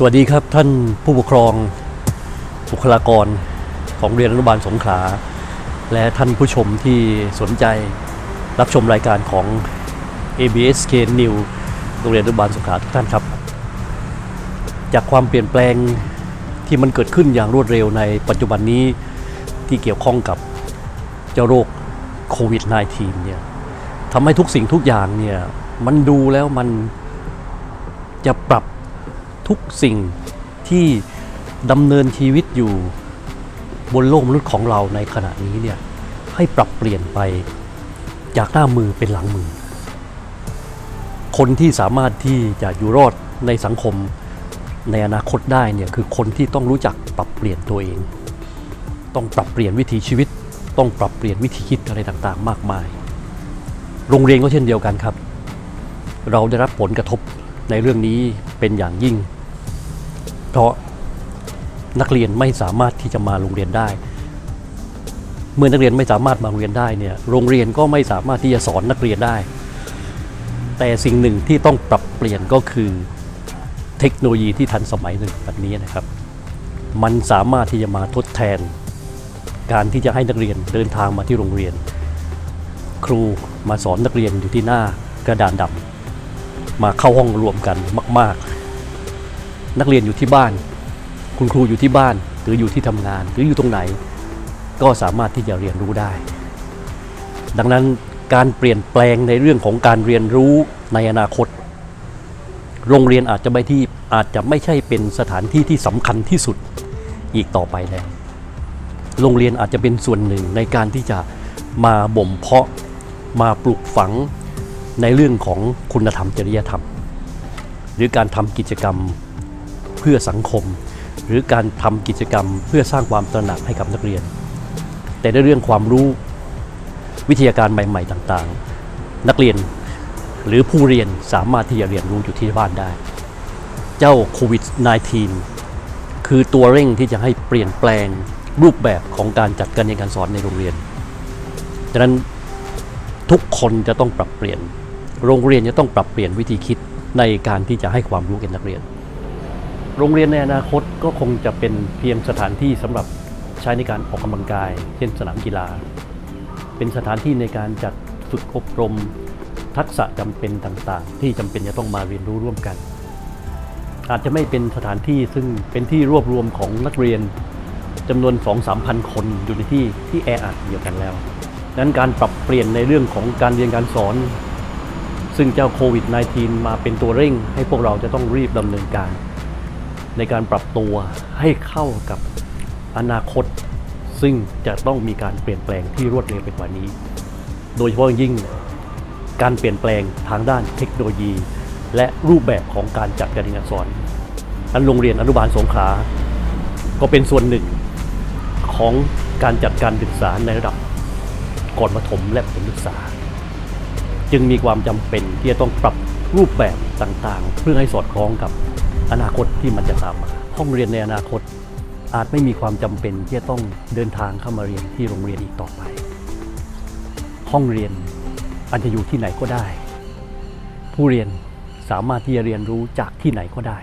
สวัสดีครับท่านผู้ปกครองบุคลากรของเรียนอนุบาลสงขลา และท่านผู้ชมที่สนใจรับชมรายการของ ABS K New โรงเรียนอนุบาลสงขลาทุกท่านครับ จากความเปลี่ยนแปลงที่มันเกิดขึ้นอย่างรวดเร็วในปัจจุบันนี้ที่เกี่ยวข้องกับเจ้าโรคโควิด -19 เนี่ยทำให้ทุกสิ่งทุกอย่างเนี่ยมันดูแล้วมันจะปรับ ทุกสิ่งที่ดำเนินชีวิตอยู่บนโลกมนุษย์ของเราในขณะนี้เนี่ยให้ปรับเปลี่ยนไปจากหน้ามือเป็นหลังมือ คนที่สามารถที่จะอยู่รอดในสังคมในอนาคตได้เนี่ยคือคนที่ต้องรู้จักปรับเปลี่ยนตัวเอง ต้องปรับเปลี่ยนวิถีชีวิต ต้องปรับเปลี่ยนวิธีคิดอะไรต่างๆ มากมาย โรงเรียนก็เช่นเดียวกันครับ เราได้รับผลกระทบในเรื่องนี้เป็นอย่างยิ่ง เพราะนักเรียนไม่สามารถที่จะมาโรงเรียนได้ เมื่อนักเรียนไม่สามารถมาโรงเรียนได้เนี่ยโรงเรียนก็ไม่สามารถที่จะสอนนักเรียนได้ แต่สิ่งหนึ่งที่ต้องปรับเปลี่ยนก็คือเทคโนโลยีที่ทันสมัยหนึ่งแบบนี้นะครับ มันสามารถที่จะมาทดแทน การที่จะให้นักเรียนเดินทางมาที่โรงเรียน ครูมาสอนนักเรียนอยู่ที่หน้ากระดานดำมาเข้าห้องรวมกันมาก ๆ นักเรียนอยู่ที่บ้าน คุณครูอยู่ที่บ้าน หรืออยู่ที่ทำงาน หรืออยู่ตรงไหน ก็สามารถที่จะเรียนรู้ได้ ดังนั้นการเปลี่ยนแปลงในเรื่องของการเรียนรู้ในอนาคต โรงเรียนอาจจะไม่ที่อาจจะไม่ใช่เป็นสถานที่ที่สำคัญที่สุดอีกต่อไปแล้ว โรงเรียนอาจจะเป็นส่วนหนึ่งในการที่จะมาบ่มเพาะมาปลูกฝังในเรื่องของคุณธรรมจริยธรรม หรือการทำกิจกรรม เพื่อสังคม หรือการทำกิจกรรมเพื่อสร้างความตระหนักให้กับนักเรียน แต่ในเรื่องความรู้วิทยาการใหม่ ๆ ต่างๆ นักเรียนหรือผู้เรียนสามารถที่จะเรียนรู้อยู่ที่บ้านได้ เจ้าโควิด -19 คือตัวเร่งที่จะให้เปลี่ยนแปลงรูปแบบของการจัดการเรียนการสอนในโรงเรียนดังนั้นทุกคนจะต้องปรับเปลี่ยน โรงเรียนจะต้องปรับเปลี่ยนวิธีคิดในการที่จะให้ความรู้แก่นักเรียน โรงเรียนในอนาคตก็คงจะเป็นเพียงสถานที่สำหรับใช้ในการออกกำลังกาย เช่นสนามกีฬา เป็นสถานที่ในการจัดฝึกอบรม ทักษะจำเป็นต่างๆ ที่จำเป็นจะต้องมาเรียนรู้ร่วมกัน อาจจะไม่เป็นสถานที่ซึ่งเป็นที่รวบรวมของนักเรียนจำนวน 2-3 พันคนอยู่ในที่ที่แออัดเดียวกันแล้วนั้นการปรับเปลี่ยนในเรื่องของการเรียนการสอน ซึ่งเจ้าโควิด -19 มาเป็นตัวเร่งให้พวกเราจะต้องรีบดำเนินการ ในการปรับตัวให้เข้ากับอนาคต ซึ่งจะต้องมีการเปลี่ยนแปลงที่รวดเร็วไปกว่านี้ โดยเฉพาะยิ่งการเปลี่ยนแปลงทางด้านเทคโนโลยี และรูปแบบของการจัดการเรียนการสอนอันโรงเรียนอนุบาลสงขลาก็เป็นส่วนหนึ่งของการจัดการศึกษาในระดับก่อนประถมและประถมศึกษา จึงมีความจำเป็นที่จะต้องปรับรูปแบบต่างๆ เพื่อให้สอดคล้องกับ อนาคตที่มันจะตามมา ห้องเรียนในอนาคตอาจไม่มีความจำเป็นที่จะต้องเดินทางเข้ามาเรียนที่โรงเรียนอีกต่อไป ห้องเรียนอาจจะอยู่ที่ไหนก็ได้ ผู้เรียนสามารถที่จะเรียนรู้จากที่ไหนก็ได้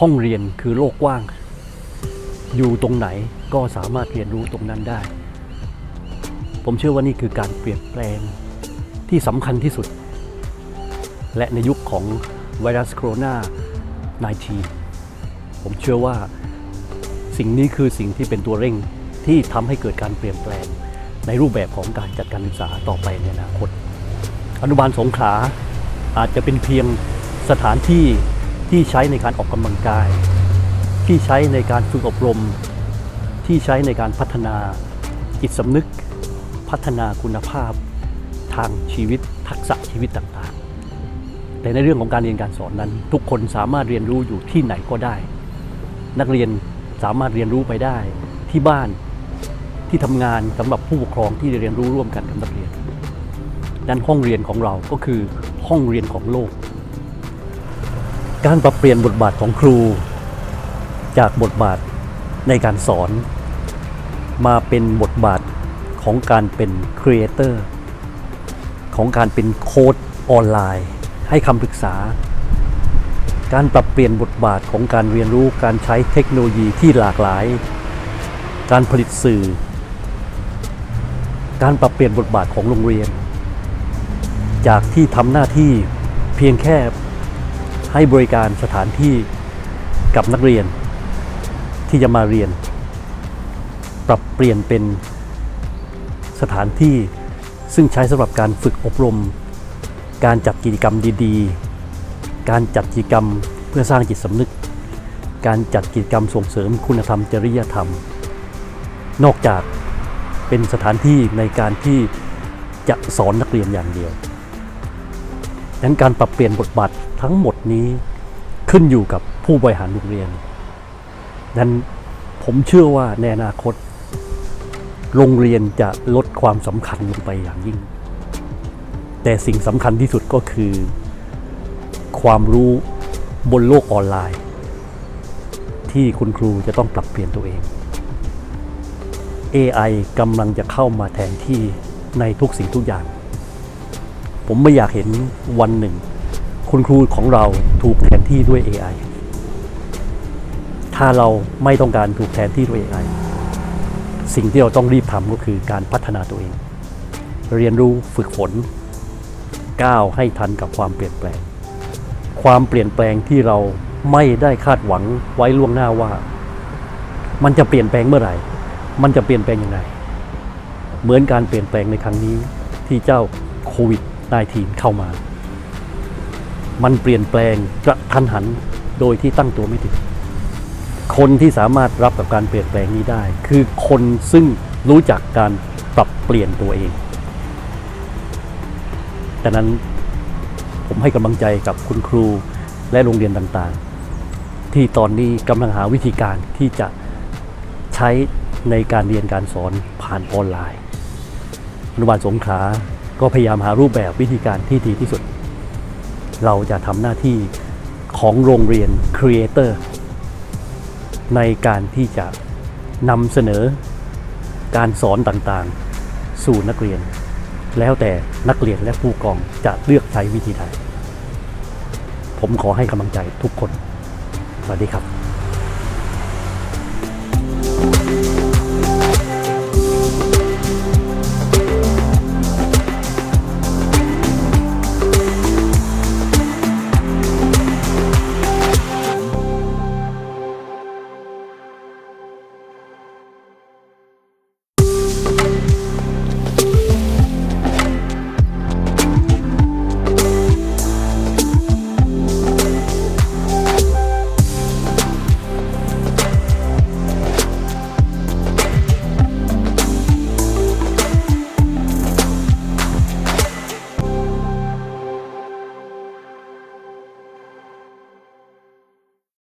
ห้องเรียนคือโลกกว้าง อยู่ตรงไหนก็สามารถเรียนรู้ตรงนั้นได้ ผมเชื่อว่านี่คือการเปลี่ยนแปลงที่สำคัญที่สุด และในยุคของไวรัสโคโรนา 19 ผมเชื่อว่าสิ่งนี้คือสิ่งที่เป็นตัวเร่งที่ทำให้เกิดการเปลี่ยนแปลง ในรูปแบบของการจัดการศึกษาต่อไปในอนาคต อนุบาลสงขลาอาจจะเป็นเพียงสถานที่ที่ใช้ในการออกกำลังกาย ที่ใช้ในการฝึกอบรม ที่ใช้ในการพัฒนาจิตสำนึก พัฒนาคุณภาพ ทางชีวิตทักษะชีวิตต่าง แต่ในเรื่องของการเรียนการสอนนั้น ทุกคนสามารถเรียนรู้อยู่ที่ไหนก็ได้ นักเรียนสามารถเรียนรู้ไปได้ที่บ้านที่ทำงานสำหรับผู้ปกครองที่เรียนรู้ร่วมกันกับนักเรียนดันห้องเรียนของเราก็คือห้องเรียนของโลก การปรับเปลี่ยนบทบาทของครู จากบทบาทในการสอน มาเป็นบทบาทของการเป็นครีเอเตอร์ของการเป็นโค้ดออนไลน์ ให้คำปรึกษา การปรับเปลี่ยนบทบาทของการเรียนรู้การใช้เทคโนโลยีที่หลากหลาย การผลิตสื่อ การปรับเปลี่ยนบทบาทของโรงเรียน จากที่ทำหน้าที่เพียงแค่ให้บริการสถานที่กับนักเรียน ที่จะมาเรียน ปรับเปลี่ยนเป็นสถานที่ซึ่งใช้สำหรับการฝึกอบรม การจัดกิจกรรมดีๆ การจัดกิจกรรมเพื่อสร้างจิตสำนึก การจัดกิจกรรมส่งเสริมคุณธรรมจริยธรรม นอกจากเป็นสถานที่ในการที่จะสอนนักเรียนอย่างเดียวดังนั้นการปรับเปลี่ยนบทบาททั้งหมดนี้ขึ้นอยู่กับผู้บริหารโรงเรียน นั้นผมเชื่อว่าในอนาคต โรงเรียนจะลดความสำคัญลงไปอย่างยิ่ง แต่สิ่งสำคัญที่สุดก็คือ ความรู้บนโลกออนไลน์ ที่คุณครูจะต้องปรับเปลี่ยนตัวเอง AI กำลังจะเข้ามาแทนที่ในทุกสิ่งทุกอย่าง ผมไม่อยากเห็นวันหนึ่ง คุณครูของเราถูกแทนที่ด้วย AI ถ้าเราไม่ต้องการถูกแทนที่ด้วย AI สิ่งที่เราต้องรีบทำก็คือการพัฒนาตัวเอง เรียนรู้ฝึกฝน ก้าวให้ทันกับความเปลี่ยนแปลง ความเปลี่ยนแปลงที่เราไม่ได้คาดหวังไว้ล่วงหน้าว่า มันจะเปลี่ยนแปลงเมื่อไหร่ มันจะเปลี่ยนแปลงยังไง เหมือนการเปลี่ยนแปลงในครั้งนี้ที่เจ้าโควิด -19 เข้ามา มันเปลี่ยนแปลงกระทันหันโดยที่ตั้งตัวไม่ถึงคนที่สามารถรับกับการเปลี่ยนแปลงนี้ได้ คือคนซึ่งรู้จักการปรับเปลี่ยนตัวเอง ดังนั้นผมให้กำลังใจกับคุณครูและโรงเรียนต่างๆ ที่ตอนนี้กำลังหาวิธีการที่จะใช้ในการเรียนการสอนผ่านออนไลน์อนุบาลสงขลาก็พยายามหารูปแบบวิธีการที่ดีที่สุด เราจะทำหน้าที่ของโรงเรียนครีเอเตอร์ในการที่จะนำเสนอการสอนต่างๆ สู่นักเรียน แล้วแต่นักเรียนและผู้กองจะเลือกใช้วิธีใดผมขอให้กำลังใจทุกคน สวัสดีครับ